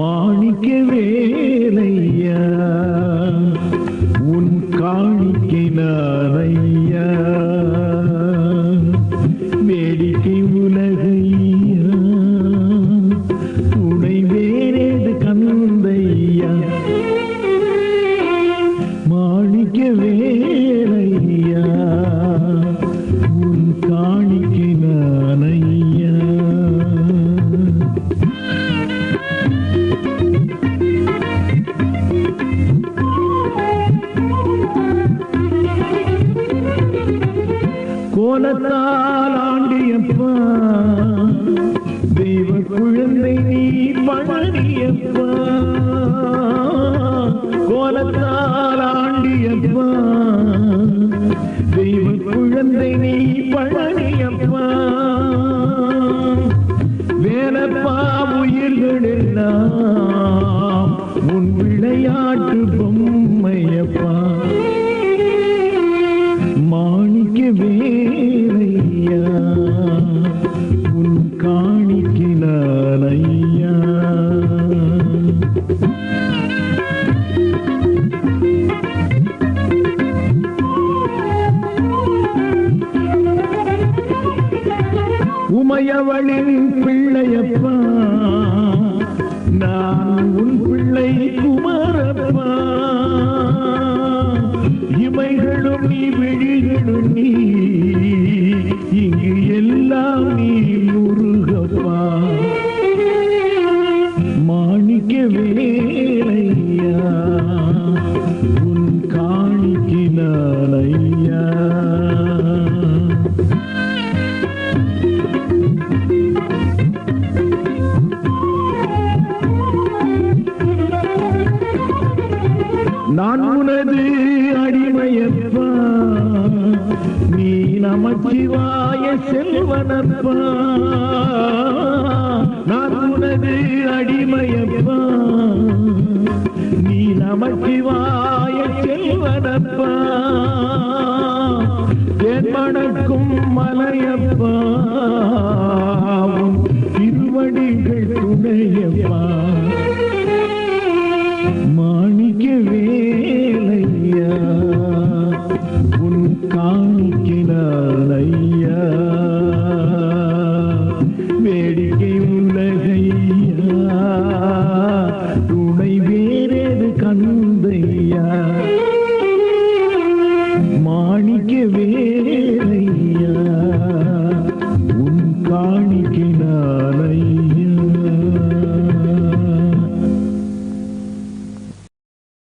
மாணிக்க வேலையா? உன் காணிக்கை நானையா வேடிக்கை உலகையா கோலத்தால் ஆண்டியப்பா. தெய்வ குழந்தை நீ பழனியப்பா கோலத்தால் ஆண்டியப்பா. தெய்வ குழந்தை நீ பழனியப்பா வேலப்பா உயிர்கள் எல்லாம் காணிக்கினான் உமையவளின் பிள்ளையப்பா நான் உன் பிள்ளை குமாரப்பா. இமைகளும் நீ விழிகளும் நீ நான் உனது அடிமையப்பா. நீ நமச்சிவாய செல்வனப்பா. நான் உனது அடிமையப்பா. நீ நமச்சிவாய செல்வனப்பா. தென்மணக்கும் மலையப்பா. 呃